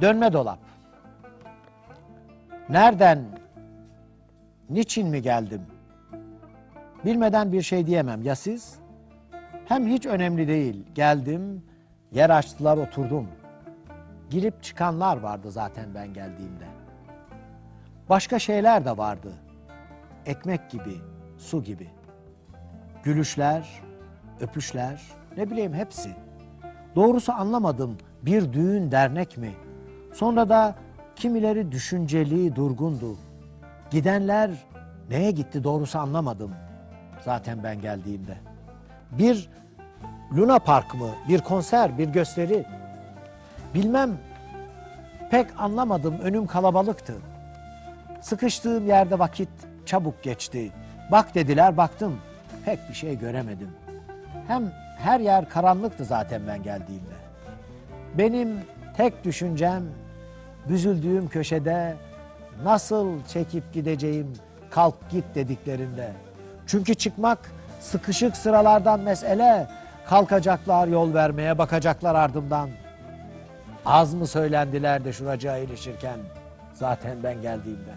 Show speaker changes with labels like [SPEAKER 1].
[SPEAKER 1] Dönme dolap. Nereden, niçin mi geldim? Bilmeden bir şey diyemem. Ya siz? Hem hiç önemli değil. Geldim, yer açtılar oturdum. Girip çıkanlar vardı zaten ben geldiğimde. Başka şeyler de vardı. Ekmek gibi, su gibi. Gülüşler, öpüşler, ne bileyim hepsi. Doğrusu anlamadım bir düğün dernek mi? Sonra da kimileri düşünceli, durgundu. Gidenler neye gitti doğrusu anlamadım. Zaten ben geldiğimde. Bir Luna Park mı, bir konser, bir gösteri. Bilmem pek anlamadım önüm kalabalıktı. Sıkıştığım yerde vakit çabuk geçti. Bak dediler baktım. Pek bir şey göremedim. Hem her yer karanlıktı zaten ben geldiğimde. Benim tek düşüncem büzüldüğüm köşede nasıl çekip gideceğim kalk git dediklerinde. Çünkü çıkmak sıkışık sıralardan mesele. Kalkacaklar yol vermeye bakacaklar ardımdan. Az mı söylendiler de şuracığa ilişirken zaten ben geldiğimde.